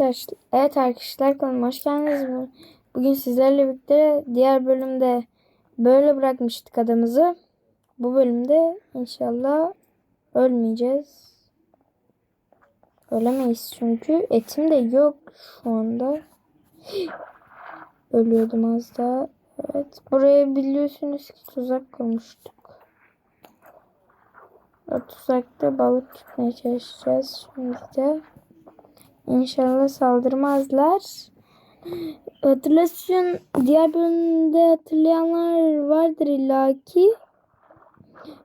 Evet, evet arkadaşlar kanalıma hoş geldiniz. Bugün sizlerle birlikte diğer bölümde böyle bırakmıştık adamızı. Bu bölümde inşallah ölmeyeceğiz. Ölemeyiz çünkü etim de yok şu anda. Ölüyordum az daha. Evet buraya biliyorsunuz ki tuzak kurmuştuk. O tuzakta balık tutmaya çalışacağız şimdi de. İnşallah saldırmazlar. Hatırlasın diğer bölümde hatırlayanlar vardır illaki.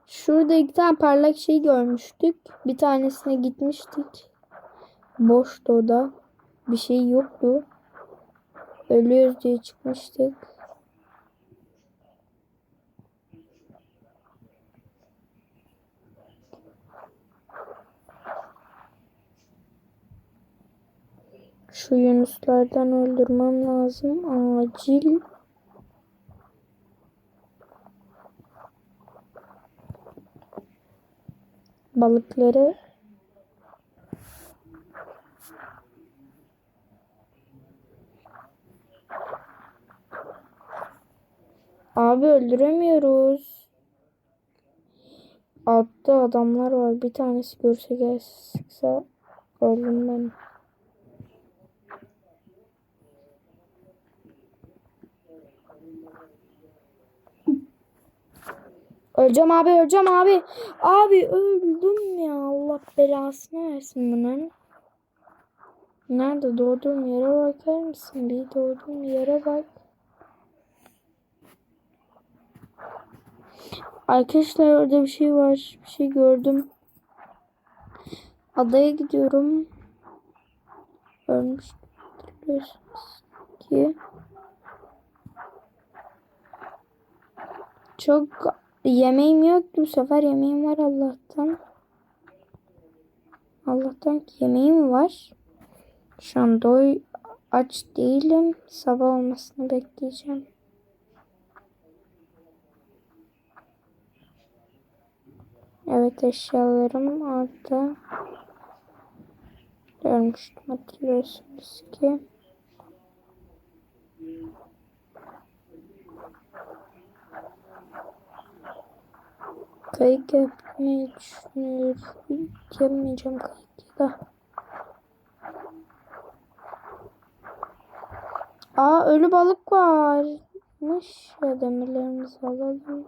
Şurada iki tane parlak şey görmüştük. Bir tanesine gitmiştik. Boştu o da. Bir şey yoktu. Ölüyoruz diye çıkmıştık. Şu yunuslardan öldürmem lazım. Acil. Balıkları Abi öldüremiyoruz. Altta adamlar var. Bir tanesi görse gelse öldüm ben. Öleceğim abi öleceğim abi. Abi öldüm ya. Allah belasını versin bunun. Nerede doğduğum yere bakar mısın? Bir doğduğum yere bak. Arkadaşlar orada bir şey var. Bir şey gördüm. Adaya gidiyorum. Ölmüş. Ki. Çok Yemeğim yok. Bu sefer yemeğim var Allah'tan. Allah'tan ki yemeğim var. Şu an doy aç değilim. Sabah olmasını bekleyeceğim. Evet eşyalarım orada. Görmüştüm hatırlıyorsunuz ki. Kayık yapmayı düşünüyorum. Yapmayacağım kayık da. Aa ölü balık varmış. Ya demirlerimizi alalım.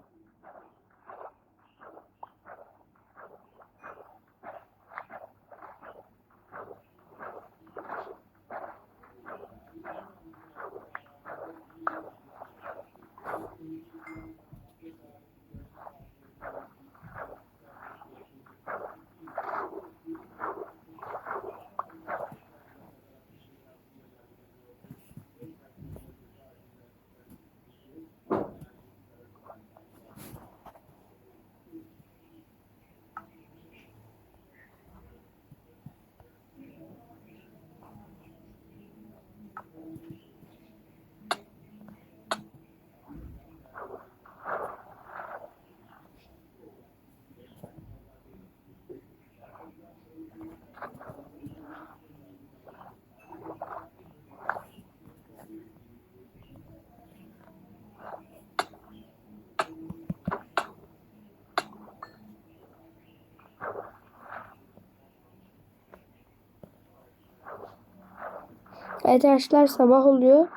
Evet arkadaşlar sabah oluyor.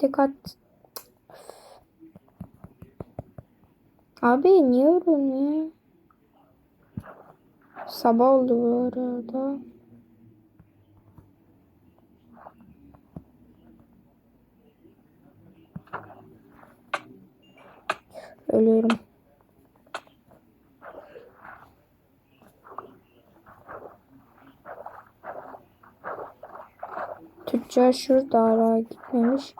Dikkat. Abi niye vuruyorsun Sabah oldu bu arada. Ölüyorum. Tüccar şurada ara gitmemiş.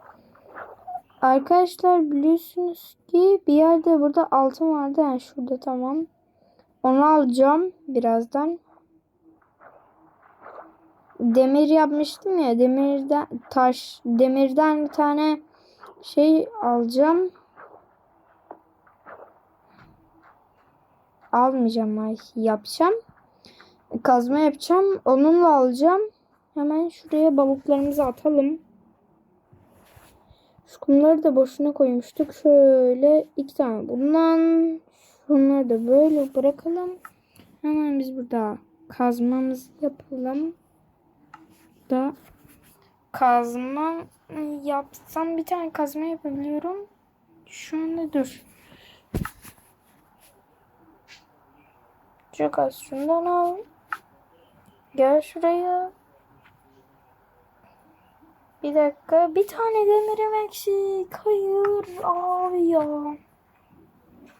Arkadaşlar biliyorsunuz ki bir yerde burada altın vardı. Yani şurada tamam. Onu alacağım birazdan. Demir yapmıştım ya. Demirden taş demirden bir tane şey alacağım. Almayacağım ay yapacağım. Kazma yapacağım. Onunla alacağım. Hemen şuraya balıklarımızı atalım. Şu kumları da boşuna koymuştuk. Şöyle iki tane bundan. Şunları da böyle bırakalım. Hemen biz burada kazmamızı yapalım. Da kazma yapsam bir tane kazma yapabiliyorum. Şu anda dur. Çok az şundan al. Gel şuraya. Bir dakika. Bir tane demirim eksik. Hayır abi ya.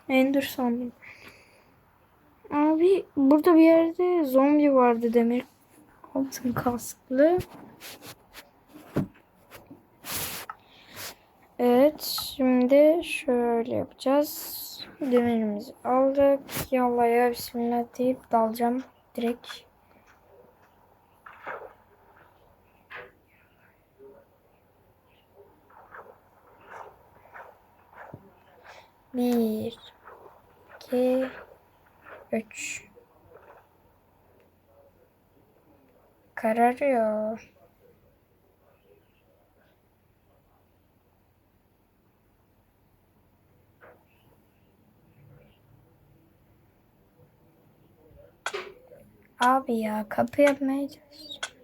Ender sandım. Abi burada bir yerde zombi vardı demir. Altın kasklı. Evet şimdi şöyle yapacağız. Demirimizi aldık. Yallah ya bismillah deyip dalacağım direkt. Bir, iki, üç. Kararıyor. Abi ya kapı yapmaya çalışacağım.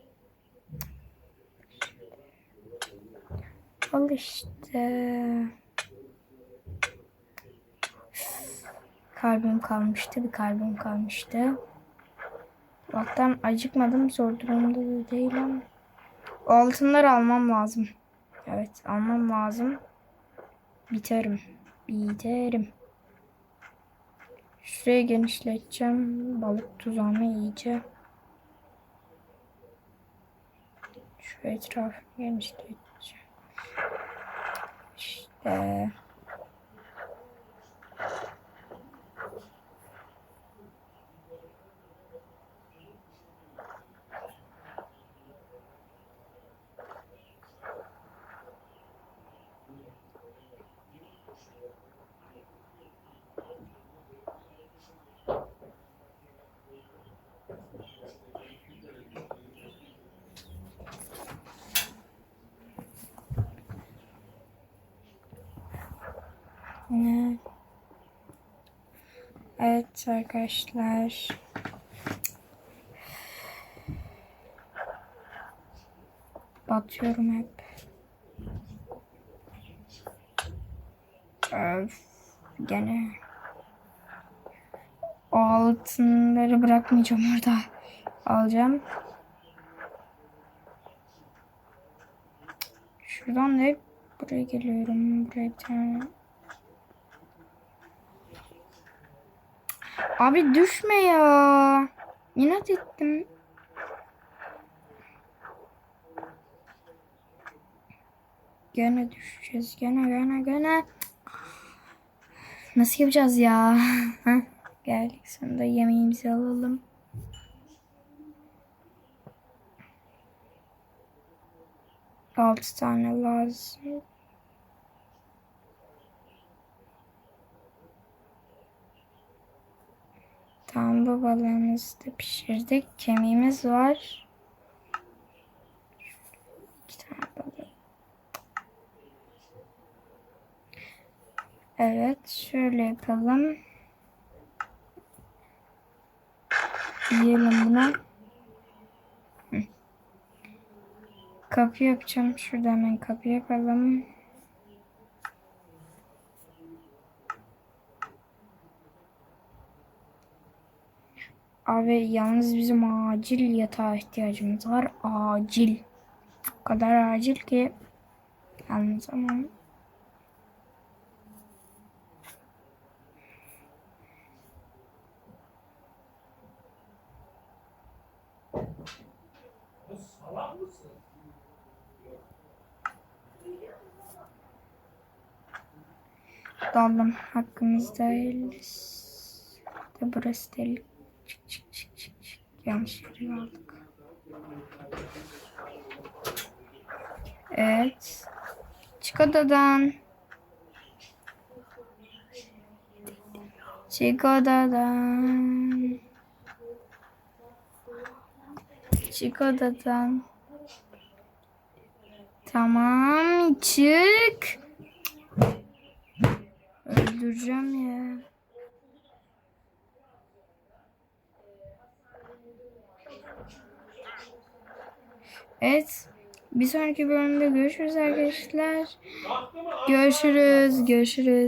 Al işte. Kalbim kalmıştı. Bir kalbim kalmıştı. Allah'tan acıkmadım. Zor durumda da değilim. O altınları almam lazım. Evet almam lazım. Biterim. Biterim. Şurayı genişleteceğim. Balık tuzağını iyice. Şu etrafı genişleteceğim. İşte. Evet arkadaşlar. Batıyorum hep. Öf, gene. O altınları bırakmayacağım orada. Alacağım. Şuradan da hep buraya geliyorum. Buraya bir tane. Abi düşme ya. İnat ettim. Gene düşeceğiz. Gene gene gene. Nasıl yapacağız ya? Geldik sonunda yemeğimizi alalım. Altı tane lazım. Tamam bu balığımızı da pişirdik. Kemiğimiz var. İki tane balık. Evet şöyle yapalım. Yiyelim bunu. Kapı yapacağım. Şurada hemen kapı yapalım. Abi yalnız bizim acil yatağa ihtiyacımız var. Acil. O kadar acil ki. Yalnız ama daldım. Hakkımızda hayırlısı. De burası delik. Çık çık çık çık çık. Yanlış yere aldık. Evet. Çık odadan. Çık odadan. Çık odadan. Tamam çık. Öldüreceğim ya. Evet. Bir sonraki bölümde görüşürüz arkadaşlar. Görüşürüz. Görüşürüz.